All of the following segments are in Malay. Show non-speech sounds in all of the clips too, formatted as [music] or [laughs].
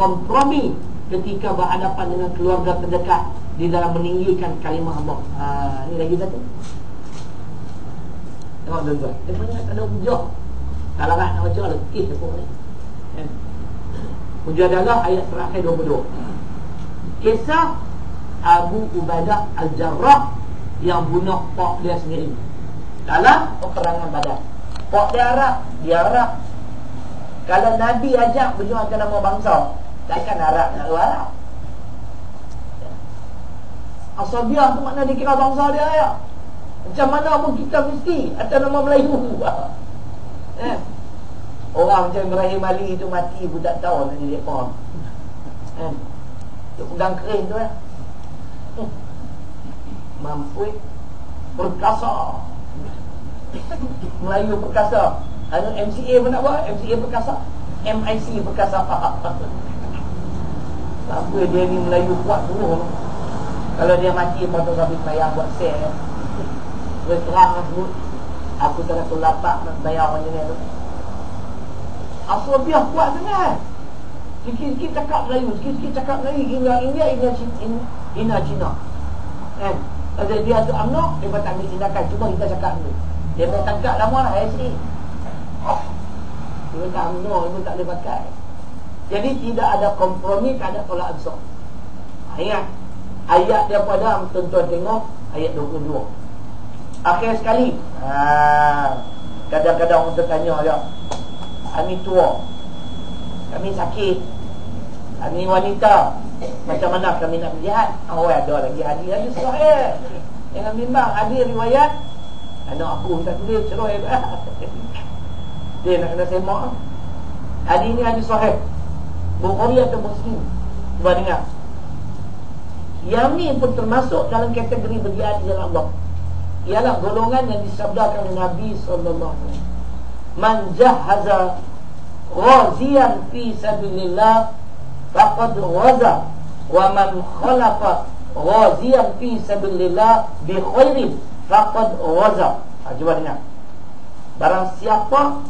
kompromi ketika berhadapan dengan keluarga terdekat di dalam meninggikan kalimah Allah. Ha, ini lagi satu. Tengok tuan-tuan. Dia punya tak ada hujah. Kalau nak nak baca letih apa ni. Kan? Mujadalah ayat terakhir 22. Kisah Abu Ubadah Al-Jarrah yang bunuh pak dia sendiri. Dalam peperangan badan. Pak dia Arab, dia Arab. Kalau Nabi ajak berjuangkan nama bangsa, takkan Arab nak luar Arab. Asabiah tu makna dia kira bangsa dia ya. Macam mana pun kita mesti atas nama Melayu. [laughs] eh. Orang macam Ibrahim Ali tu mati pun tak tahu nak jadi apa. Eh. Dia pegang kering tu [laughs] eh. Mampu perkasa. [laughs] Melayu perkasa. Ada MCA pun nak buat, MCA perkasa. MIC perkasa. Apa dia ni Melayu kuat dulu. Kalau dia mati patut habis bayar buat sel. Terus terang aku aku tak nak lapak nak bayar macam ni tu. Asal biar kuat sangat. Sikit-sikit cakap Melayu, sikit-sikit cakap Melayu hingga India, India, India Cina. Kan? Kalau dia tu UMNO, dia tak ambil tindakan. Cuma kita cakap dulu. Dia boleh tangkap lama lah, ISA. Dia tak UMNO, dia tak boleh pakai. Jadi tidak ada kompromi, tak ada tolak ansur. Ingat, ayat dia pada tuan-tuan tengok? Ayat 22 akhir sekali. Ha, kadang-kadang orang tanya ya kami tua. Kami sakit. Kami wanita. Macam mana kami nak berjihad oh ada lagi hadis. Hadis sahih. Jangan bimbang hadis riwayat. Anak aku tak tulis cerai. [laughs] Dia nak kena semak hadis ni hadis sahih Bukhari atau Muslim Cuba dengar yang ni pun termasuk dalam kategori berjihad di jalan Allah. Ialah golongan yang disabdakan Nabi wasallam. Man jahaza ghaziyan fi sabilillah faqad ghaza wa man khalafa ghaziyan fi sabilillah bi khairin faqad ghaza. Ha, cuba dengar. Barang siapa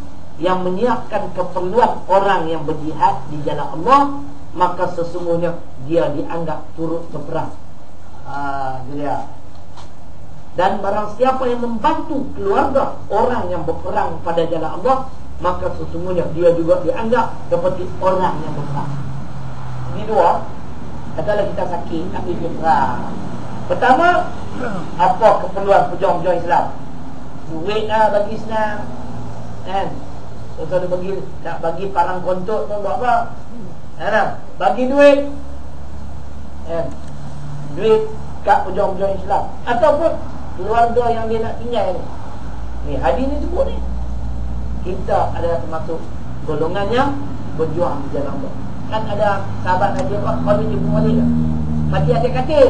yang menyiapkan keperluan orang yang berjihad di jalan Allah maka sesungguhnya dia dianggap turut berperang. Dia. Dan barang siapa yang membantu keluarga orang yang berperang pada jalan Allah, maka sesungguhnya dia juga dianggap seperti orang yang berperang. Ini dua. Katalah kita sakit pergi berperang. Pertama, apa keperluan pejuang-pejuang Islam? Duit lah bagi Islam. Kan? Kalau bagi nak bagi parang kontot tu buat apa? Ana bagi duit. Ya. Duit kat pejuang-pejuang Islam ataupun keluarga yang dia nak tinggal ni. Ni hadis ni sebut ni. Kita adalah termasuk golongan yang berjuang di jalan Allah. Kan ada sahabat Nabi Allah Khalid bin Walid. Mati atas katil.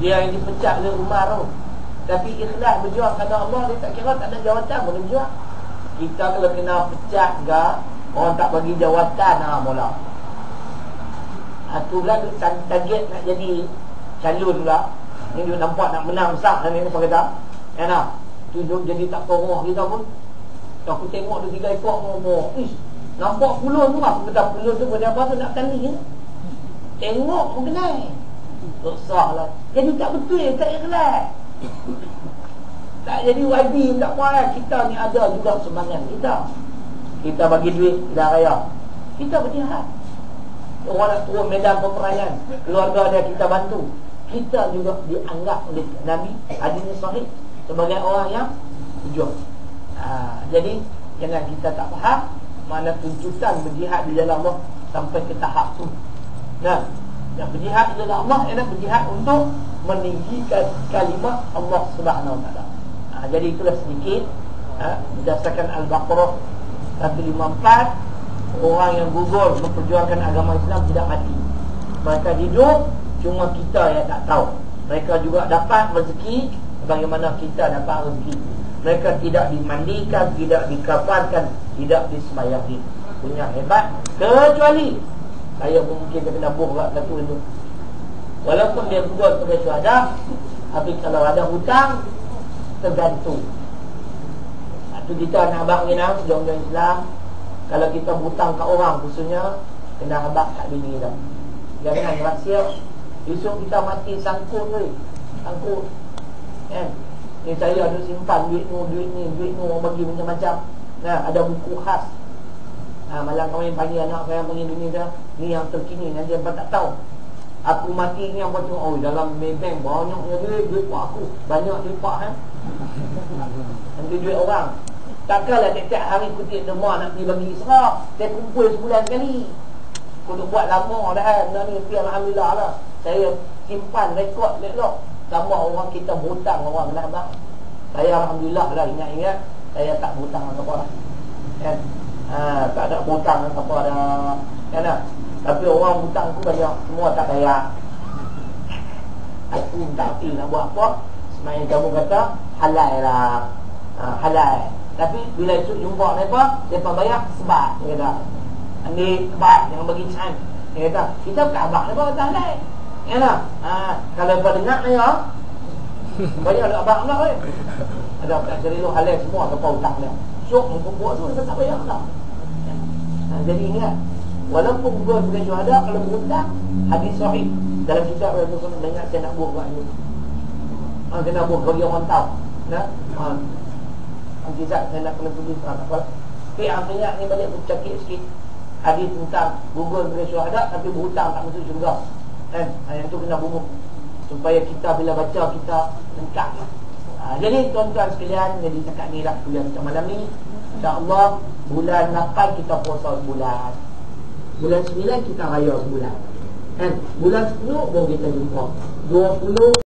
Dia yang dipecat oleh Umar tu. Tapi ikhlas berjuang kerana Allah dia tak kira tak ada jawatan boleh berjuang. Kita kalau kena pecat gak Orang tak bagi jawatan ha, mula. Itu pula target nak jadi calon pula. Ini dia nampak nak menang besar dan ini apa kata Ya nak Itu jadi tak toroh kita pun. Aku tengok tu tiga ekor ngomong Ish Nampak puluh tu lah. Aku kata puluh tu pada apa tu nak tanding ya? Tengok pun kenal. Besar lah. Jadi tak betul tak ikhlas Tak jadi wajib tak apa Kita ni ada juga semangat kita. Kita bagi duit tidak raya. Kita berjihad. Orang nak turun medan peperangan keluarga dia kita bantu. Kita juga dianggap oleh Nabi hadisnya sahih sebagai orang yang berjuang ha, jadi jangan kita tak faham mana tuntutan berjihad di dalam Allah sampai ke tahap tu. Nah yang berjihad di dalam Allah ialah berjihad untuk meninggikan kalimat Allah Subhanahu Wa Taala. Ha, jadi itulah sedikit. Ha, berdasarkan Al-Baqarah 154 Orang yang gugur memperjuangkan agama Islam tidak mati. Mereka hidup Cuma kita yang tak tahu. Mereka juga dapat rezeki Bagaimana kita dapat rezeki. Mereka tidak dimandikan Tidak dikaparkan Tidak disemayahi Punya hebat Kecuali Saya pun mungkin kena buh satu itu. Walaupun dia gugur sebagai syuhada Tapi kalau ada hutang Tergantung itu kita nak abang ni nak Jom Islam Kalau kita hutang kat orang Khususnya Kena habak kat bini kita Jangan rahsia Esok kita mati sangkut ni Sangkut Kan Ni saya ada simpan duit ni, duit ni, duit ni orang bagi macam-macam. Nah, ada buku khas. Ha, malam kami pagi anak saya pergi dunia dah. Ni yang terkini, nanti apa tak tahu. Aku mati ni apa tengok, oh dalam Maybank banyaknya duit, duit pak aku. Banyak duit pak kan. Duit orang. Takkanlah tiap-tiap hari kutip demam nak pergi bagi Isra. Saya kumpul sebulan sekali. Dah buat lama dah kan. Nah, ni, Alhamdulillah lah. Saya simpan rekod lelok sama orang kita berhutang orang kena abang saya Alhamdulillah lah ingat-ingat saya tak berhutang dengan siapa kan ha, tak ada berhutang dengan siapa dah kan tak tapi orang hutang aku banyak semua tak bayar aku tak hati nak buat apa semain kamu kata halal lah ha, halal tapi bila esok jumpa mereka mereka bayar sebab dia kata ni sebab yang bagi can dia kata kita bukan abang mereka kata halal Ya tak? Ha, kalau kau dengar ni ya. Banyak ada abang lah eh. Ada cari lu halal semua kau hutang dia. Syok untuk buat tu tak payah tak. Ha, jadi ingat Walaupun gua bukan syuhada Kalau berhutang Hadis sahih Dalam kitab Rasul Sallallahu Banyak saya nak buat buat ni ha, nak buat bagi orang tahu. Nah, ha. Nanti saya nak kena tulis ha, apa. Tapi artinya ni balik bercakap sikit. Hadis tentang Google boleh syuhada Tapi berhutang tak masuk syurga. Kan? Yang tu kena bumuk supaya kita bila baca kita lengkap. Ha, jadi tuan-tuan sekalian jadi cakap ni lah kuliah kita malam ni. insyaAllah bulan 8 kita puasa sebulan. Bulan 9 kita raya sebulan. Kan? Bulan 10 baru kita jumpa. 20